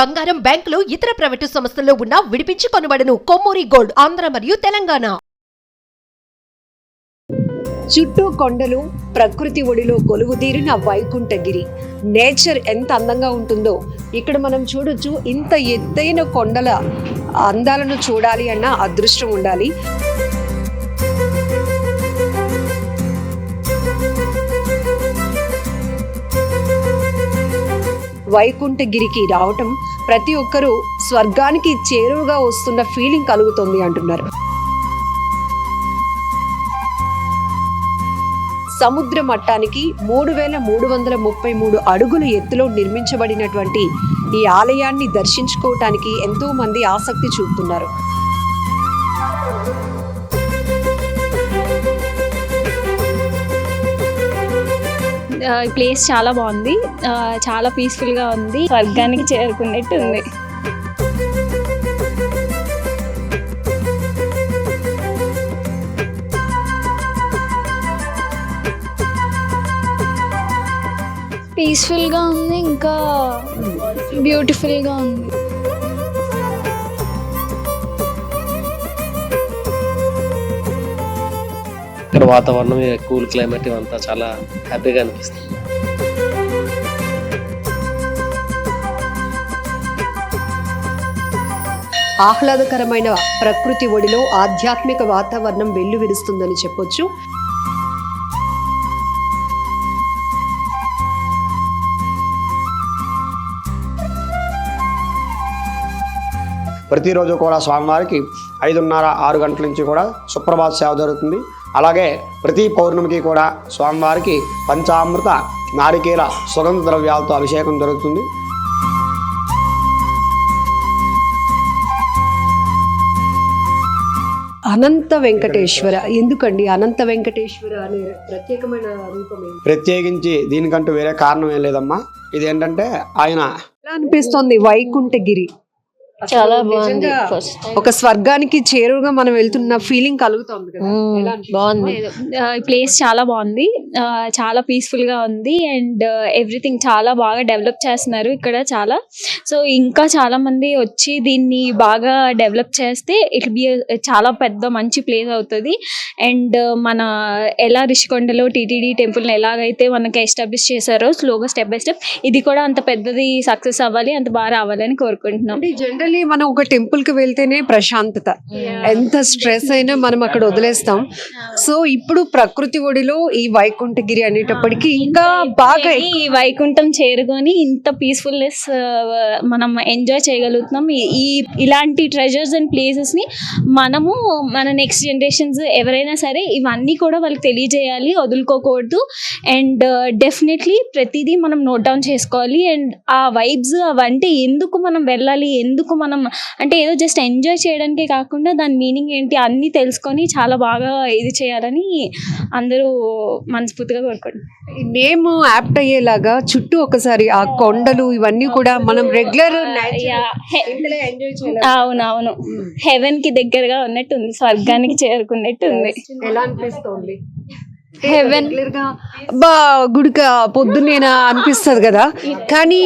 బంగారం బ్యాంకులు ఇతర ప్రైవేటు సంస్థల్లో ఉన్న విడిపించి కొనబడను కొమ్మూరి గోల్డ్ ఆంధ్ర మరియు తెలంగాణ. చుట్టూ కొండలు ప్రకృతి ఒడిలో కొలువుదీరిన వైకుంఠగిరి. నేచర్ ఎంత అందంగా ఉంటుందో ఇక్కడ మనం చూడొచ్చు ఇంత ఎత్తైన కొండల అందాలను చూడాలి అన్న అదృష్టం ఉండాలి. వైకుంఠగిరికి రావటం ప్రతి ఒక్కరూ స్వర్గానికి చేరువగా వస్తున్న ఫీలింగ్ కలుగుతుంది అంటున్నారు. సముద్ర మట్టానికి మూడు వేల మూడు వందల ముప్పై మూడు అడుగుల ఎత్తులో నిర్మించబడినటువంటి ఈ ఆలయాన్ని దర్శించుకోవటానికి ఎంతో మంది ఆసక్తి చూపుతున్నారు. ప్లేస్ చాలా బాగుంది. ఆ, చాలా పీస్ఫుల్గా ఉంది. స్వర్గానికి చేరుకున్నట్టు ఉంది. పీస్ఫుల్గా ఉంది ఇంకా బ్యూటిఫుల్గా ఉంది. ఇక్కడ వాతావరణం కూల్ క్లైమేట్ ఇవంతా చాలా హ్యాపీగా అనిపిస్తుంది. ఆహ్లాదకరమైన ప్రకృతి ఒడిలో ఆధ్యాత్మిక వాతావరణం వెల్లువిరుస్తుందని చెప్పొచ్చు. ప్రతిరోజు కూడా స్వామివారికి ఐదున్నర ఆరు గంటల నుంచి కూడా సుప్రభాత సేవ జరుగుతుంది. అలాగే ప్రతి పౌర్ణమికి కూడా స్వామివారికి పంచామృత నారికేల సుగంధ ద్రవ్యాలతో అభిషేకం జరుగుతుంది. అనంత వెంకటేశ్వర. ఎందుకండి అనంత వెంకటేశ్వర అనే ప్రత్యేకమైన రూపం? ప్రత్యేకించి దీనికంటూ వేరే కారణం ఏం లేదమ్మా. ఇది ఏంటంటే ఆయన అనిపిస్తోంది వైకుంఠగిరి? చాలా బాగుంది ఫస్ట్ ఒక స్వర్గానికి చేరువుగా మనం వెళ్తున్న ఫీలింగ్ కలుగుతోంది కదా. ఎలా అనిపిస్తుంది? బాగుంది. ఈ ప్లేస్ చాలా బాగుంది. ఆ, చాలా పీస్ఫుల్గా ఉంది అండ్ ఎవ్రీథింగ్ చాలా బాగా డెవలప్ చేస్తున్నారు ఇక్కడ చాలా. సో ఇంకా చాలా మంది వచ్చి దీన్ని బాగా డెవలప్ చేస్తే ఇట్ బి చాలా పెద్ద మంచి ప్లేస్ అవుతుంది. అండ్ మన ఎలా రిషికొండలో టీటీడీ టెంపుల్ని ఎలాగైతే మనకి ఎస్టాబ్లిష్ చేశారో స్లోగా స్టెప్ బై స్టెప్ ఇది కూడా అంత పెద్దది సక్సెస్ అవ్వాలి అంత బాగా రావాలని కోరుకుంటున్నాం. అంటే జనరల్లీ మనం ఒక టెంపుల్కి వెళ్తేనే ప్రశాంతత. ఎంత స్ట్రెస్ అయినా మనం అక్కడ వదిలేస్తాం. సో ఇప్పుడు ప్రకృతి ఒడిలో ఈ వైకుంఠగిరి అనేటప్పటికి ఇంకా బాగా ఈ వైకుంఠం చేరుకొని ఇంత పీస్ఫుల్నెస్ మనం ఎంజాయ్ చేయగలుగుతున్నాం. ఈ- ఈ ఇలాంటి ట్రెజర్స్ అండ్ ప్లేసెస్ని మనము మన నెక్స్ట్ జనరేషన్స్ ఎవరైనా సరే ఇవన్నీ కూడా వాళ్ళకి తెలియజేయాలి వదులుకోకూడదు. అండ్ డెఫినెట్లీ ప్రతిదీ మనం నోట్ డౌన్ చేసుకోవాలి. అండ్ ఆ వైబ్స్ అవంటే ఎందుకు మనం వెళ్ళాలి ఎందుకు మనం అంటే ఏదో జస్ట్ ఎంజాయ్ చేయడానికే కాకుండా దాని మీనింగ్ ఏంటి అన్నీ తెలుసుకొని చాలా బాగా ఇది చేయాలని అందరూ మనస్ఫూర్తిగా కోరుకుంటున్నాం. నేమ్ యాప్ట్ అయ్యేలాగా చుట్టూ ఒకసారి ఆ కొండలు ఇవన్నీ కూడా మనం రెగ్యులర్ అవునవును. హెవెన్కి దగ్గరగా ఉన్నట్టు ఉంది స్వర్గానికి చేరుకున్నట్టు ఉంది ఎలా అనిపిస్తోంది? హెవెన్ బా గుడిక పొద్దున్నేనా అనిపిస్తుంది కదా. కానీ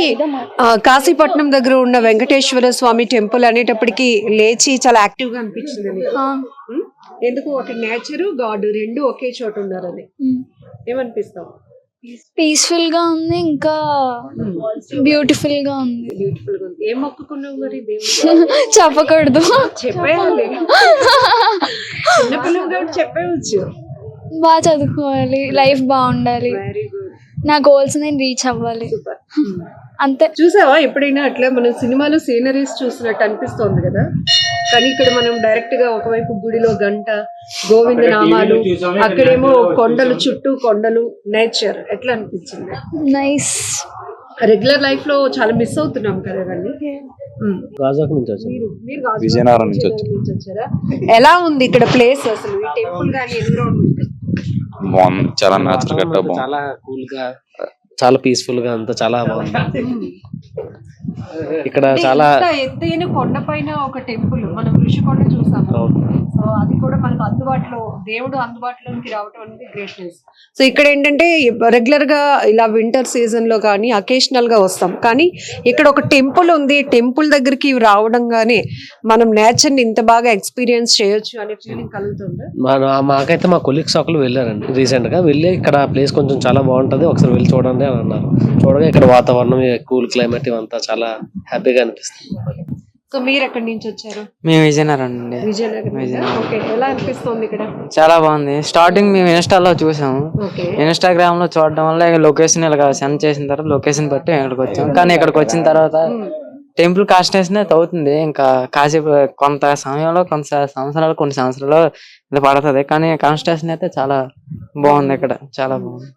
కాశీపట్నం దగ్గర ఉన్న వెంకటేశ్వర స్వామి టెంపుల్ అనేటప్పటికి లేచి చాలా యాక్టివ్గా అనిపించింది? ఎందుకు? ఒక నేచర్ గాడ్ రెండు ఒకే చోట ఉన్నారని. ఏమనిపిస్తావు? పీస్ఫుల్గా ఉంది ఇంకా బ్యూటిఫుల్గా ఉంది. బ్యూటిఫుల్గా ఉంది. ఏం మొక్కుకున్నావు మరి చెప్పకూడదు. చెప్పేయాలి. చిన్నపిల్లలు చెప్పేయచ్చు. బాగా చదువుకోవాలి లైఫ్ బాగుండాలి. వెరీ గుడ్ నా గోల్స్ నేను రీచ్ అవ్వాలి. సూపర్ అంతే. చూసావా? ఎప్పుడైనా అట్లా మనం సినిమాలో సీనరీస్ చూసినట్టు అనిపిస్తోంది కదా? కానీ ఇక్కడ మనం డైరెక్ట్గా ఒకవైపు గుడిలో గంట గోవింద నామాలు అక్కడేమో కొండలు చుట్టూ కొండలు నేచర్ ఎట్లా అనిపించింది? నైస్ రెగ్యులర్ లైఫ్లో చాలా మిస్ అవుతున్నాం కదా ఇవన్నీ. ఉమ్. గాజాక్ నుంచి వచ్చాను మీరు మీరు గాజువాక విజయనగరం నుంచి విజయనగరం నుంచి వచ్చారా? ఎలా ఉంది ఇక్కడ ప్లేస్ అసలు? ఈ టెంపుల్ గానీ ఎన్విరాన్మెంట్ బాగుంది. చాలా న్యాచురల్గా బాగుంది. చాలా కూల్గా చాలా పీస్ఫుల్గా అంతా చాలా బాగుంది. ఇక్కడ చాలా ఎత్తైన కొండపైన ఒక టెంపుల్ మనం ఋషికొండ చూసాము. అవును. సో అది కూడా మనకు అందుబాటులో దేవుడు అందుబాటులోకి రావడం అనేది గ్రేట్నెస్ సో ఇక్కడ ఏంటంటే రెగ్యులర్గా ఇలా వింటర్ సీజన్లో కానీ అకేషనల్గా వస్తాం. కానీ ఇక్కడ ఒక టెంపుల్ ఉంది. టెంపుల్ దగ్గరికి రావడంగానే మనం నేచర్ని ఇంత బాగా ఎక్స్పీరియన్స్ చేయొచ్చు అనే ఫీలింగ్ కలుగుతుంది. మన మాకైతే మా కొలీగ్స్ ఒకరు వెళ్ళారండి రీసెంట్గా. వెళ్ళి ఇక్కడ ప్లేస్ కొంచెం చాలా బాగుంటది. ఒకసారి వెళ్ళి చూడండి. అని అన్నారు చూడగా ఇక్కడ వాతావరణం కూల్ క్లైమేట్ ఇవంతా చాలా హ్యాపీగా అనిపిస్తుంది. సో మీరు ఎక్కడి నుంచి వచ్చారు? మేము విజయనగరం అండి విజయనగరం ఓకే. ఎలా అనిపిస్తుంది ఇక్కడ? చాలా బాగుంది. స్టార్టింగ్ మేము ఇన్స్టాలో చూసాము. ఓకే. ఇన్స్టాగ్రామ్లో చూడడం వల్ల లొకేషన్ ఇలా సెండ్ చేసిన తర్వాత లొకేషన్ బట్టి ఇక్కడికి వచ్చాం. కానీ ఇక్కడికి వచ్చిన తర్వాత టెంపుల్ కాస్టేషన్ అయితే అవుతుంది ఇంకా కాసేపు కొంత సమయంలో కొంత సంవత్సరాలు కొన్ని సంవత్సరాలు ఇది పడుతుంది. కానీ కాన్స్టేషన్ అయితే చాలా బాగుంది ఇక్కడ. చాలా బాగుంది.